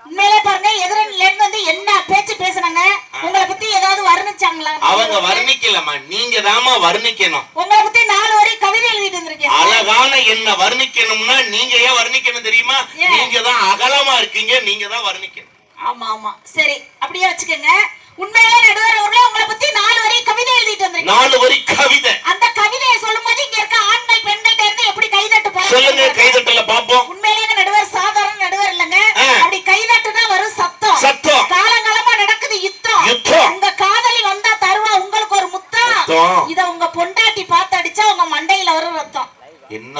உண்மையிலே பாருங்க வந்து என்ன பேச்சு பேசுனாங்க? உங்களை பத்தி ஏதாவது வர்ணிச்சாங்களா? அவங்க வர்ணிக்கலம்மா. நீங்க தாமா வர்ணிக்கணும். உங்களை பத்தி நாலு வரை கவிதை எழுதிட்டு வந்திருக்கேன் அழகான என்ன வர்ணிக்கணும்னா நீங்க ஏன் வர்ணிக்கணும் தெரியுமா? நீங்க தான் அகலமா இருக்கீங்க நீங்க தான் வர்ணிக்கணும். ஆமா ஆமா. சரி அப்படியே வச்சுக்கோங்க. உண்மையிலே நடுவர் அவர்களே உங்களை பத்தி நாலு வரை கவிதை எழுதிட்டு வந்திருக்கேன் நாலு வரி கவிதை. அந்த கவிதையை சொல்லும்போது இங்க இருக்க ஆண்கள் பெண்கள்ட்ட இருந்து எப்படி கைதட்டு சொல்லுங்க கைதட்டல பாப்போம் உண்மையிலேயே நடுவர் சாதாரண நடுவர் இல்லைங்க ஆ. அப்படி கைதட்டுனா வரும் சத்தம் சத்தம். காலங்காலமா நடக்குது யுத்தம் யுத்தம். உங்க காதலி வந்தா தருவா உங்களுக்கு ஒரு முத்தம் முத்தம். இத உங்க பொண்டாட்டி பார்த்து அடிச்சா உங்க மண்டையில வரும் ரத்தம் என்ன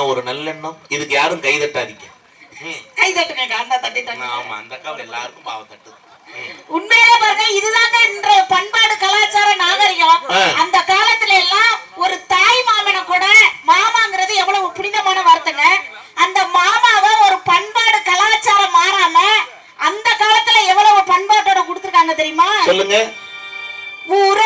நல்லெண்ணம் இதுக்கு யாரும் கைதட்டாதீங்க ம். கைதட்டுங்க அந்த தட்டிட்டாங்க ஆமா அந்த கவலை எல்லாருக்கும் பாவம் தட்டுது ம். உண்மையிலே பாருங்க இதுதாங்க இன்றைய பண்பாடு கலாச்சார நாகரிகம். அந்த காலத்துல எல்லாம் ஒரு தாய் மாமனை கூட மாமாங்கிறது எவ்வளவு புனிதமான வார்த்தைங்க அந்த மாமாவை ஒரு பண்பாடு கலாச்சாரம் மாறாம அந்த காலத்துல எவ்வளவு பண்பாட்டோட கொடுத்திருக்காங்க தெரியுமா சொல்லுங்க ஊரறிய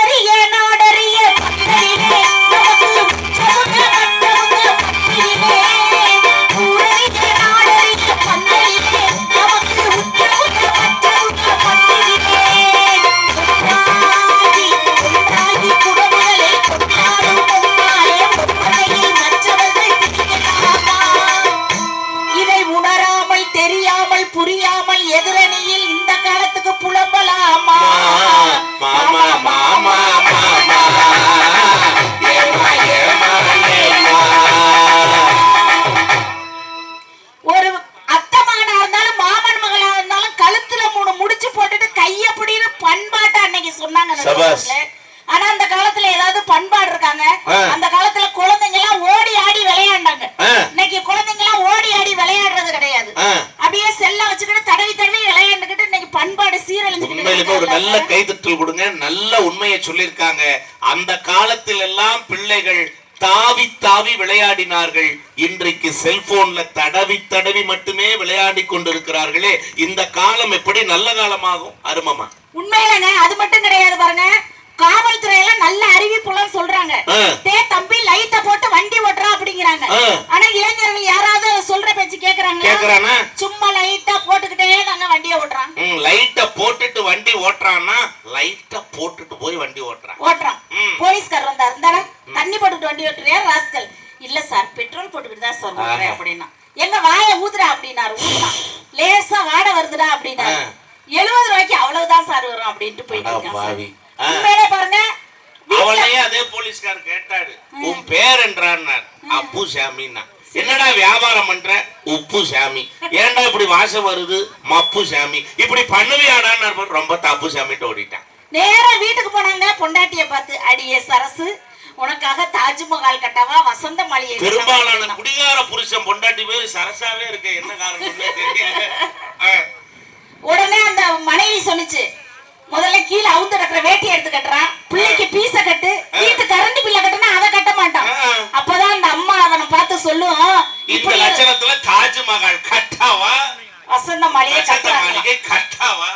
விளையாடினார்கள். இன்றைக்கு செல்போன்ல தடவி தடவி மட்டுமே விளையாடி கொண்டிருக்கிறார்களே. இந்த காலம் எப்படி நல்ல காலமாகும்? அருமமா உண்மையிலங்க அது மட்டும் கிடையாது பாருங்க. காவல்துறையில நல்ல அறிவிப்புலாம் சொல்றாங்க. டே தம்பி லைட்ட போட்டு வண்டி ஓட்டுறா அப்படிங்கிறாங்க. ஆனா இளைஞர்கள் யாராவது சொல்ற பேச்சு கேக்குறாங்க கேக்குறானா? சும்மா லைட்டா போட்டுக்கிட்டே தாங்க வண்டியை ஓட்டுறான். ம், லைட்ட போட்டுட்டு வண்டி ஓட்டுறான்னா லைட்ட போட்டுட்டு போய் வண்டி ஓட்டுறான். ஓட்டுறான். ம். போலீஸ்காரர் வந்தாரு. இருந்தாலும் தண்ணி போட்டுக்கிட்டு வண்டி ஓட்டுறியா ராஸ்கல்? இல்ல சார் பெட்ரோல் போட்டுக்கிட்டு தான் சார். அப்படின்னா. எங்க வாயை ஊதுறா அப்படின்னாரு ஊதுறான் லேசா வாடை வருதுடா அப்படின்னாரு. ஆ. எழுபது ரூபாய்க்கு அவ்வளவுதான் சார் வரும் அப்படின்ட்டு போயிட்டு. உண்மையிலே பாருங்க அவளையே அதே போலீஸ்கார் கேட்டாரு உன் பேர் என்றார் அப்பு சாமின்னா. என்னடா வியாபாரம் பண்ற? உப்பு சாமி. ஏன்டா இப்படி வாசம் வருது? மப்பு சாமி. இப்படி பண்ணுவியாடான்னு ரொம்ப தப்பு சாமிட்டு ஓடிட்டான். நேரா வீட்டுக்கு போனாங்க பொண்டாட்டிய பார்த்து அடியே சரசு உனக்காக தாஜ்மஹால் கட்டவா வசந்த மாளிகை கட்டவா?" பெரும்பாலான குடிகார புருஷன் பொண்டாட்டி பேரு சரசாவே இருக்க என்ன ஆ. உடனே அந்த மனைவி சொன்னுச்சு முதல்ல கீழே அவுந்து கிடக்குற வேட்டியை எடுத்து கட்டுறான் பிள்ளைக்கு பீச கட்டு வீட்டு கரண்ட் பில்ல கட்டுனா அதை கட்ட மாட்டான். அப்பதான் அந்த அம்மா அவனை பார்த்து சொல்லுவோம் இந்த லட்சணத்துல தாஜ்மஹால் கட்டாவா? வசந்த மாளிகை கட்டாவா?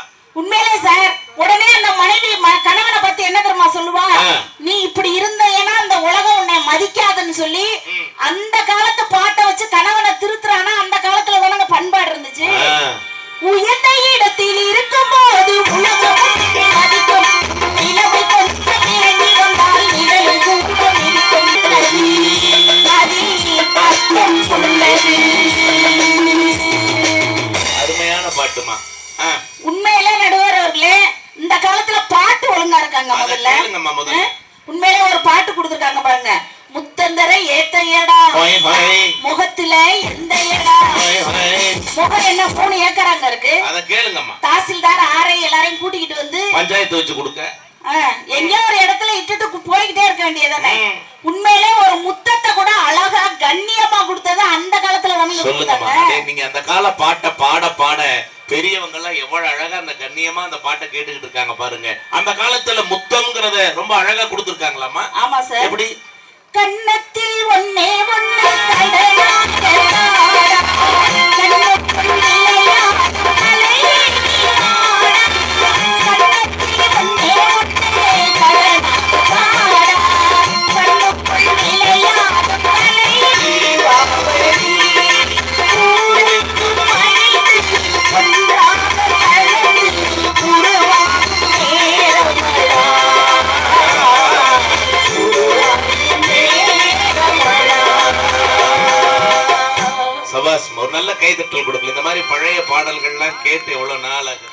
பஞ்சாயத்து வச்சு கொடுக்க. எங்கேயோ ஒரு இடத்துல இட்டுட்டு போய்கிட்டே இருக்க வேண்டியதானே. உண்மையிலே ஒரு முத்தத்தை கூட அழகா கண்ணியமா கொடுத்தது அந்த காலத்துல நீங்க அந்த கால பாட்டை பாட பாட பெரியவங்க எல்லாம் எவ்வளவு அழகா அந்த கண்ணியமா அந்த பாட்டை கேட்டுக்கிட்டு இருக்காங்க பாருங்க. அந்த காலத்துல முத்தம்ங்கிறத ரொம்ப அழகா கொடுத்துருக்காங்களாமா ஆமா சார். எப்படி? கன்னத்தில் ஒன்னே ஒன்னு நல்ல கைதட்டல் கொடுக்கல இந்த மாதிரி பழைய பாடல்கள்லாம் கேட்டு எவ்வளவு நாள் ஆகுது?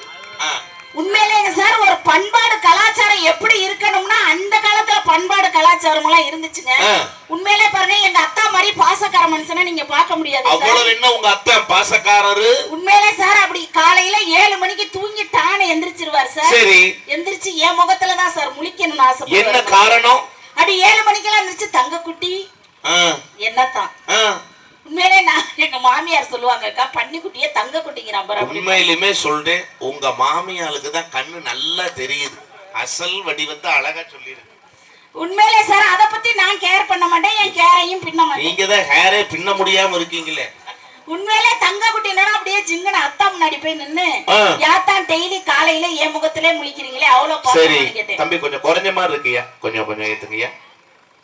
உண்மையிலேங்க சார் ஒரு பண்பாடு கலாச்சாரம் எப்படி இருக்கணும்னா அந்த காலத்துல பண்பாடு கலாச்சாரம் எல்லாம் இருந்துச்சுங்க. உண்மையிலே பாருங்க எங்க அத்தா மாதிரி பாசக்கார மனுஷனை நீங்க பார்க்க முடியாது அவ்வளவு என்ன உங்க அத்தை பாசக்காரரு? உண்மையிலே சார் அப்படி காலையில ஏழு மணிக்கு தூங்கி டான எந்திரிச்சிருவார் சார். சரி. எந்திரிச்சு என் முகத்துல தான் சார் முழிக்கணும்னு என்ன ஆசைப்படுவார் காரணம்? அப்படி ஏழு மணிக்கெல்லாம் எந்திரிச்சு தங்க குட்டி என்னத்தான். உண்மையிலே நான் எங்க மாமியார் சொல்லுவாங்க அக்கா பன்னி குட்டியே தங்க குட்டிங்கிறான் பாரு உண்மையிலுமே சொல்றேன். உங்க மாமியாளுக்கு தான் கண்ணு நல்லா தெரியுது. அசல் வடிவத்தை அழகா சொல்லிருக்கு. உண்மையிலே சார் அத பத்தி நான் கேர் பண்ண மாட்டேன் என் கேரையும் பின்ன மாட்டேன். நீங்க தான் ஹேரே பின்ன முடியாம இருக்கீங்களே. உண்மையிலே தங்க குட்டினா அப்படியே ஜிங்கன அத்தா முன்னாடி போய் நின்னு. யாத்தான் டெய்லி காலையில என் முகத்திலே முழிக்கிறீங்களே அவ்வளவு சரி தம்பி கொஞ்சம் குறைஞ்ச மாதிரி இருக்குயா? கொஞ்சம் கொஞ்சம் ஏத்துங்கய்யா.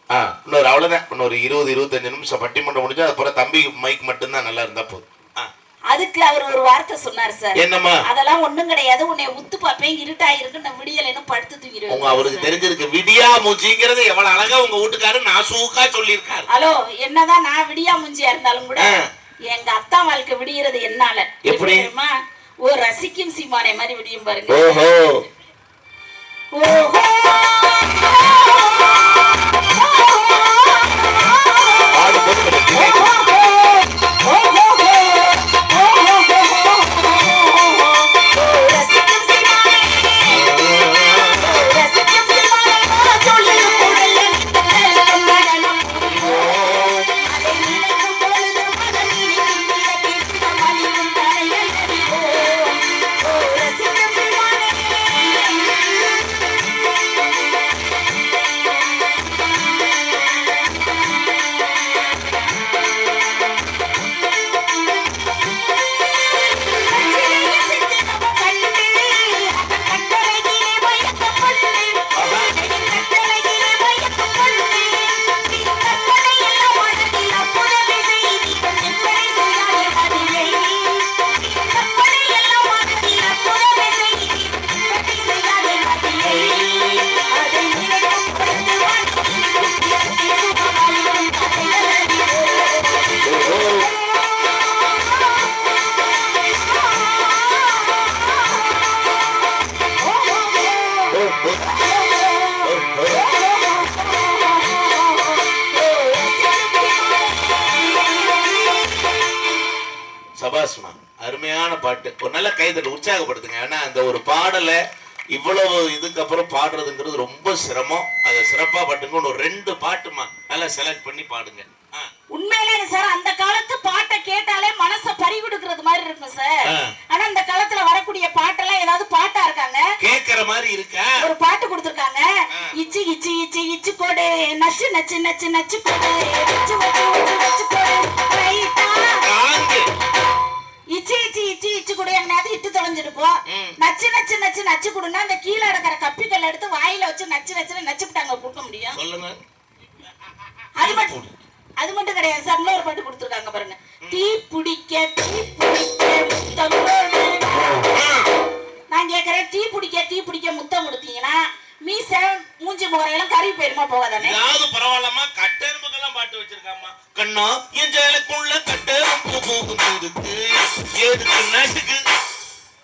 ஆ இன்னொரு அவ்வளவுதான். இன்னொரு இருபது இருபத்தஞ்சு நிமிஷம் பட்டிமன்றம் முடிஞ்சா அதுக்கப்புறம் தம்பி மைக் மட்டும்தான் நல்லா இருந்தா போதும். அதுக்கு அவர் ஒரு வார்த்தை சொன்னார் சார். என்னம்மா? அதெல்லாம் ஒண்ணும் கிடையாது. உன்னை உத்து பாப்பேன் இருட்டா இருக்கு நான் விடியலைன்னு படுத்து உங்க தூங்கிடுவேன் அவருக்கு தெரிஞ்சிருக்கு விடியா மூச்சிங்கிறது எவ்வளவு அழகா உங்க வீட்டுக்காரு நாசூக்கா சொல்லியிருக்காரு. ஹலோ என்னதான் நான் விடியா முஞ்சியா இருந்தாலும் கூட. எங்க அத்தா வாழ்க்கை விடியறது என்னால. எப்படி? தெரியுமா? ஓ ரசிக்கும் சீமானை மாதிரி விடியும் பாருங்க. ஓஹோ. ஓஹோ! சபாஸ்மா அருமையான பாட்டு. ஒரு நல்ல கைதட்டு உற்சாகப்படுத்துங்க. ஏன்னா அந்த ஒரு பாடலை இவ்வளவு இதுக்கு அப்புறம் பாடுறதுங்கிறது ரொம்ப சிரமம். அதை சிறப்பா பாட்டுங்க. ஒரு ரெண்டு பாட்டுமா நல்லா செலக்ட் பண்ணி பாடுங்க. ஆ. உண்மையிலே சார் அந்த காலத்து பாட்டை கேட்டாலே மனச பறி கொடுக்கறது மாதிரி இருக்கும் சார். ஆனா இந்த காலத்துல வரக்கூடிய பாட்டெல்லாம் ஏதாவது பாட்டா இருக்காங்க? கேக்குற மாதிரி இருக்கா? ஒரு பாட்டு கொடுத்திருக்காங்க. இச்சி இச்சி இச்சி இச்சி கொடு நச்சு நச்சு நச்சு நச்சு கொடு வச்சு வச்சு வச்சு வச்சு கொடு ரைட்டா? நச்சு நச்சு கொடுன்னா அந்த கீழே இருக்கிற கப்பிக்கல் எடுத்து வாயில வச்சு நச்சு நச்சுன்னு நச்சுட்டாங்க கொடுக்க முடியும். சொல்லுங்க. அது மட்டும் அது மட்டும் கிடையாது சார் இன்னொரு பாட்டு கொடுத்துருக்காங்க பாருங்க. தீ பிடிக்க தீ பிடிக்க. நான் கேக்குறேன் தீ பிடிக்க தீ பிடிக்க முத்தம் கொடுத்தீங்கன்னா மீச மூஞ்சி முகரையெல்லாம் கறி போயிருமா போகாதானே? ஏதாவது பரவாயில்லம்மா கட்டெரும்புக்கெல்லாம் பாட்டு வச்சிருக்காமா கண்ணா என் ஜெயலுக்குள்ள கட்டெரும்பு பூகுது இருக்கு எதுக்கு நசுக்கு?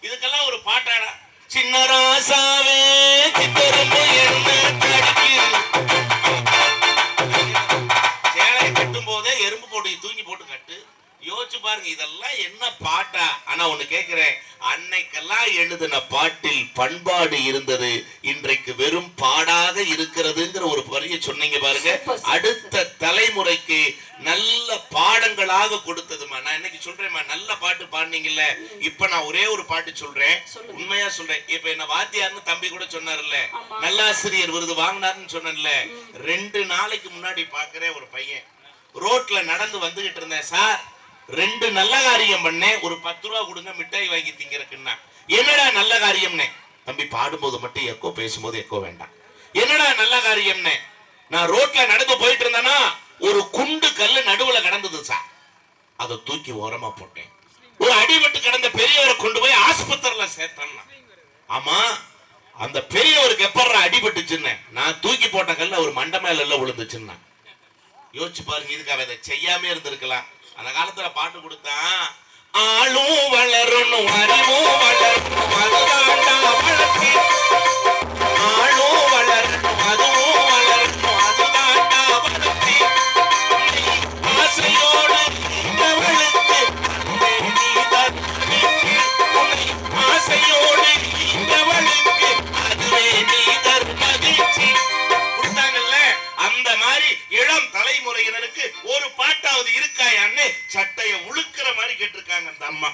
இதுக்கெல்லாம் ஒரு பாட்டாடா. பாருங்க இதெல்லாம் என்ன பாட்டா? ஆனா ஒண்ணு கேக்குறேன். அன்னைக்கெல்லாம் எழுதின பாட்டில் பண்பாடு இருந்தது. இன்றைக்கு வெறும் பாடாக இருக்கிறதுங்கிற ஒரு வரியை சொன்னீங்க பாருங்க. அடுத்த தலைமுறைக்கு நல்ல பாடங்களாக கொடுத்ததுமா நான் இன்னைக்கு சொல்றேன்மா நல்ல பாட்டு பாடுனீங்கல்ல. இப்ப நான் ஒரே ஒரு பாட்டு சொல்றேன். உண்மையா சொல்றேன். இப்ப என்ன வாத்தியார்னு தம்பி கூட சொன்னார்ல. நல்லாசிரியர் விருது வாங்கினாருன்னு சொன்னேன்ல. ரெண்டு நாளைக்கு முன்னாடி பாக்குறேன் ஒரு பையன். ரோட்ல நடந்து வந்துகிட்டு இருந்தேன் சார். ரெண்டு நல்ல காரியம் பண்ணேன் ஒரு பத்து ரூபா கொடுங்க மிட்டாய் வாங்கி திங்கிறக்குன்னா என்னடா நல்ல காரியம்னே? தம்பி பாடும்போது மட்டும் எக்கோ பேசும்போது எக்கோ வேண்டாம். என்னடா நல்ல காரியம்னே? நான் ரோட்ல நடந்து போயிட்டு இருந்தேன்னா ஒரு குண்டு கல்லு நடுவுல கடந்தது சார் அதை தூக்கி ஓரமா போட்டேன். ஒரு அடிபட்டு கிடந்த பெரியவரை கொண்டு போய் ஆஸ்பத்திரியில சேர்த்தேன் ஆமா அந்த பெரியவருக்கு எப்பறா அடிபட்டுச்சுன்னு? நான் தூக்கி போட்ட கல்ல ஒரு மண்டமேல எல்லாம் விழுந்துச்சுன்னா. யோசிச்சு பாருங்க இதுக்கு அவ இதை செய்யாம இருந்திருக்கலாம். அந்த காலத்துல பாட்டு கொடுத்தான் ஆளும் வளரணும் அறிவும் வளரணும் வளர்ச்சி ஆளும் மாதிரி இளம் தலைமுறையினருக்கு ஒரு பாட்டாவது இருக்காயான்னு சட்டைய உழுக்கிற மாதிரி கேட்டிருக்காங்க அந்த அம்மா.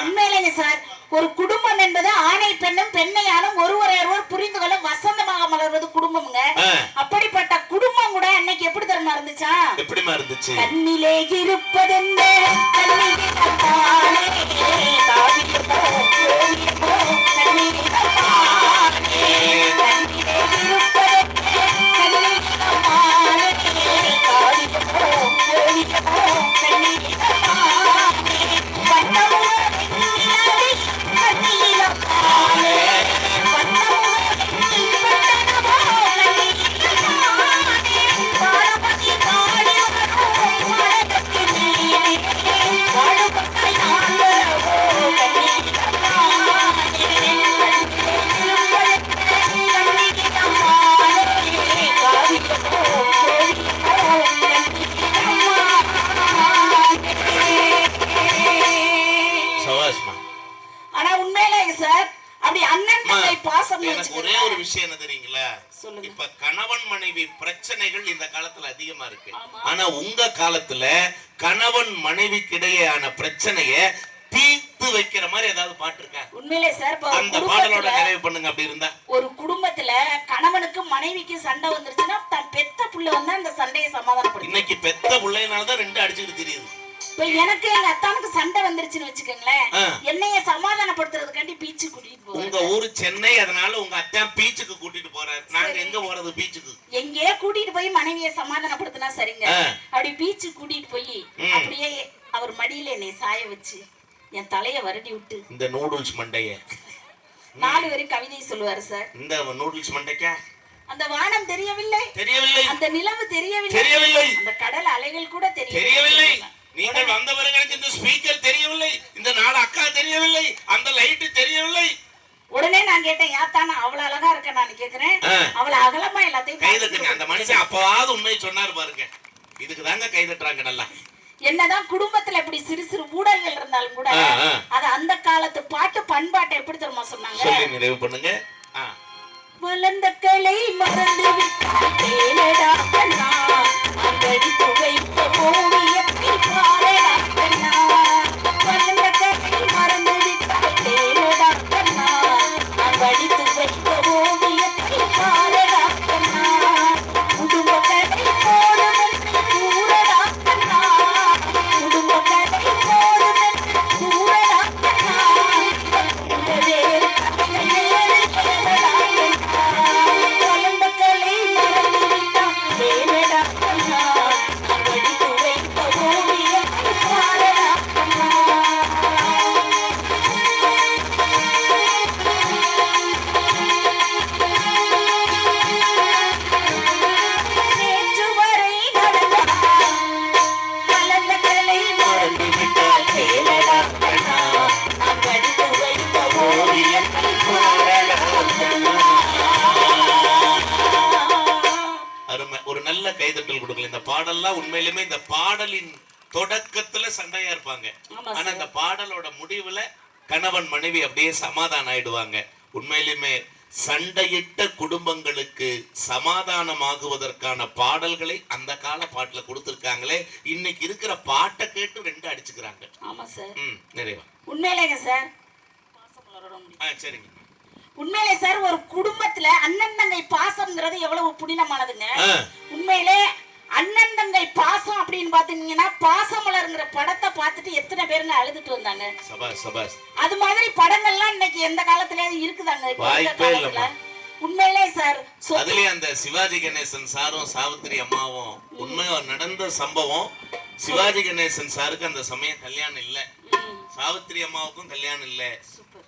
உண்மையிலேங்க சார். ஒரு குடும்பம் என்பது ஆணை பெண்ணும் பெண்ணை ஆணும் ஒருவரை ஒருவர் புரிந்து கொள்ள வசந்தமாக மலர்வது குடும்பம்ங்க. அப்படிப்பட்ட குடும்பம் கூட அன்னைக்கு எப்படி தெரியுமா இருந்துச்சா? எப்படிமா இருந்துச்சு? கண்ணிலே இருப்பதென்ன கண்ணிலே பிரச்சனைகள் இந்த காலத்துல அதிகமா இருக்கு. ஆனா உங்க காலத்துல கணவன் மனைவிக்கு இடையேயான பிரச்சனைய தீர்த்து வைக்கிற மாதிரி ஏதாவது பாட்டு இருக்கா? உண்மையிலே சார் அந்த பாடலோட நிறைவு பண்ணுங்க அப்படி இருந்தா. ஒரு குடும்பத்துல கணவனுக்கு மனைவிக்கு சண்டை வந்துருச்சுன்னா தன் பெத்த புள்ள வந்து அந்த சண்டையை சமாதானப்படுத்தும் இன்னைக்கு பெத்த பிள்ளைனாலதான் ரெண்டு அடிச்சுக்கிட்டு தெரியுது. எனக்கு எங்க அத்தானுக்கு சண்டை வந்துருச்சுன்னு வச்சுக்கோங்களேன். என்னைய சமாதானப்படுத்துறதுக்காண்டி பீச்சு கூட்டிட்டு உங்க ஊரு சென்னை அதனால உங்க அத்தான் பீச்சுக்கு கூட்டிட்டு போறாரு. நாங்க எங்க போறது பீச்சுக்கு? எங்கேயோ கூட்டிட்டு போய் மனைவியை சமாதானப்படுத்தினா சரிங்க. அப்படி பீச்சு கூட்டிட்டு போய். அப்படியே அவர் மடியில என்னை சாய வச்சு என் தலைய வருடி விட்டு. இந்த நூடுல்ஸ் மண்டைய. நாலு வரையும் கவிதை சொல்லுவாரு சார். இந்த நூடுல்ஸ் மண்டைக்கா? அந்த வானம் தெரியவில்லை. தெரியவில்லை. அந்த நிலவு தெரியவில்லை. தெரியவில்லை. அந்த கடல் அலைகள் கூட தெரியவில்லை. நீங்கள் வந்த பிறகு எனக்கு இந்த ஸ்பீக்கர் தெரியவில்லை இந்த நாலு அக்கா தெரியவில்லை அந்த லைட் தெரியவில்லை. உடனே நான் கேட்டேன் யாத்தானா அவ்வளவு அழகா இருக்க நான் கேக்குறேன். அவ்வளவு அகலமா எல்லாத்தையும் கை பார்த்துட்டு தட்டுங்க அந்த மனுஷன் அப்பவாவது உண்மையை சொன்னாரு பாருங்க. இதுக்கு தாங்க கை தட்டுறாங்க நல்லா. என்னதான் குடும்பத்துல இப்படி சிறு சிறு ஊடல்கள் இருந்தாலும் கூட. அது அந்த காலத்து பாட்டு பண்பாட்டை எப்படி தெரியுமா சொன்னாங்க? நிறைவு பண்ணுங்க. வளர்ந்த கலை மறந்து இந்த பாடலின் தொடக்கத்துல சண்டையா இருப்பாங்க. ஆனா இந்த பாடலோட முடிவுல கணவன் மனைவி அப்படியே சமாதானம் ஆயிடுவாங்க. உண்மையிலுமே சண்டையிட்ட குடும்பங்களுக்கு சமாதானமாகுவதற்கான பாடல்களை அந்த கால பாட்டுல கொடுத்திருக்காங்களே. இன்னைக்கு இருக்கிற பாட்டை கேட்டு ரெண்டு அடிச்சுக்கிறாங்க. ஆமா சார் ம் நிறைவா. உண்மையிலேங்க சார். ஆ சரிங்க. உண்மையிலே சார் ஒரு குடும்பத்துல அண்ணன் தங்கை பாசம்ங்கிறது எவ்வளவு புனிதமானதுங்க. உண்மையிலே அண்ணன் தங்கை பாசம் அப்படின்னு பாத்தீங்கன்னா பாசமலருங்கிற படத்தை பார்த்துட்டு எத்தனை பேருங்க அழுதுட்டு வந்தாங்க அது மாதிரி படங்கள்லாம் இன்னைக்கு எந்த காலத்துலயாவது இருக்குதாங்க? வாய்ப்பே. உண்மையிலே சார் அதுலயே அந்த சிவாஜி கணேசன் சாரும் சாவித்திரி அம்மாவும் உண்மையா நடந்த சம்பவம். சிவாஜி கணேசன் சாருக்கு அந்த சமயம் கல்யாணம் இல்ல. சாவித்திரி அம்மாவுக்கும் கல்யாணம் இல்ல.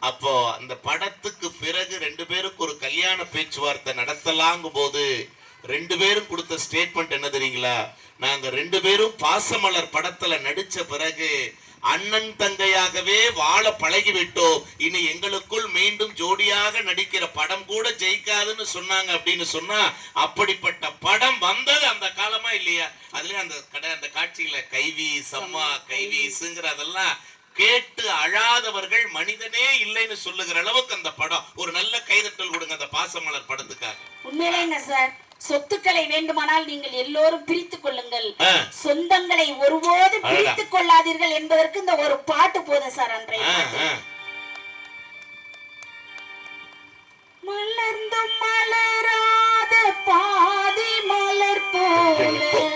அப்போ அந்த படத்துக்கு பிறகு ரெண்டு பேருக்கு ஒரு கல்யாண பேச்சுவார்த்தை நடத்தலாங்கும் போது ரெண்டு பேரும் கொடுத்த ஸ்டேட்மெண்ட் என்ன தெரியுங்களா? நாங்க ரெண்டு பேரும் பாசமலர் படத்துல நடிச்ச பிறகு அண்ணன் தங்கையாகவே வாழ பழகி விட்டோம் இனி எங்களுக்குள் மீண்டும் ஜோடியாக நடிக்கிற படம் கூட ஜெயிக்காதுன்னு சொன்னாங்க அப்படின்னு சொன்னா அப்படிப்பட்ட படம் வந்தது அந்த காலமா இல்லையா? அதுலயும் அந்த கடை அந்த காட்சியில கைவி சம்மா கைவீசுங்கிற அதெல்லாம் கேட்டு அழாதவர்கள் மனிதனே இல்லைன்னு சொல்லுகிற அளவுக்கு அந்த படம். ஒரு நல்ல கைதட்டல் கொடுங்க அந்த பாசமலர் படத்துக்காக. உண்மையிலேங்க சார் சொத்துக்களை வேண்டுமானால் நீங்கள் எல்லோரும் பிரித்துக் கொள்ளுங்கள். சொந்தங்களை ஒருபோதும் அழகா. பிரித்துக் கொள்ளாதீர்கள் என்பதற்கு இந்த ஒரு பாட்டு போதும் சார் அன்றைய. மலர்ந்தும் மலராத பாதி மலர் போல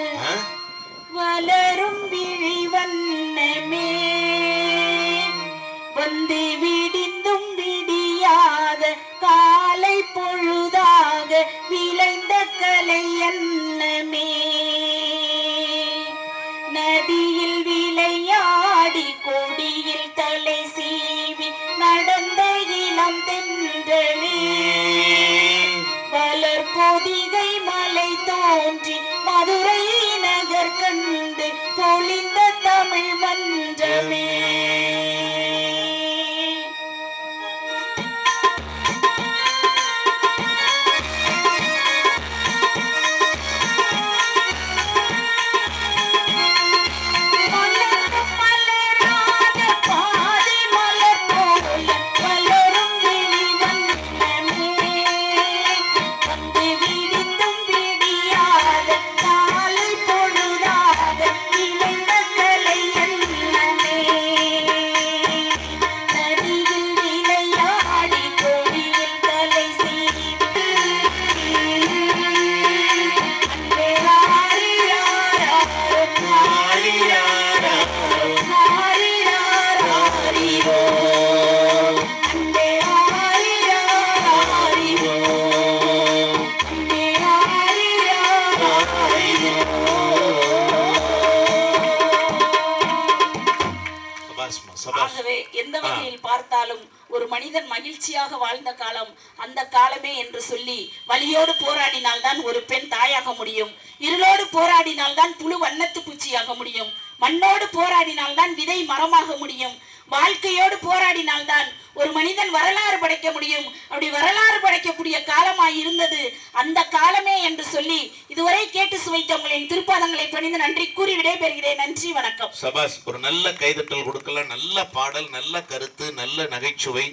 மனிதன் மகிழ்ச்சியாக வாழ்ந்த காலம் அந்த காலமே என்று சொல்லி வலியோடு போராடினால்தான் ஒரு பெண் தாயாக முடியும். இருளோடு போராடினால்தான் புழு வண்ணத்து பூச்சியாக முடியும். மண்ணோடு போராடினால்தான் விதை மரமாக முடியும். வாழ்க்கையோடு போராடினால்தான் ஒரு மனிதன் வரலாறு படைக்க முடியும். அப்படி வரலாறு படைக்கக்கூடிய காலமாய் இருந்தது. அந்த காலமே என்று சொல்லி இதுவரை கேட்டு சுவைத்த உங்களின் திருப்பாதங்களை பணிந்து நன்றி கூறி விடைபெறுகிறேன். நன்றி வணக்கம். சபாஷ் ஒரு நல்ல கைதட்டல் கொடுக்கலாம் நல்ல பாடல் நல்ல கருத்து நல்ல நகைச்சுவை.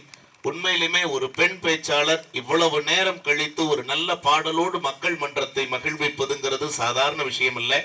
உண்மையிலுமே ஒரு பெண் பேச்சாளர் இவ்வளவு நேரம் கழித்து ஒரு நல்ல பாடலோடு மக்கள் மன்றத்தை மகிழ்விப்பதுங்கிறது சாதாரண விஷயம் இல்லை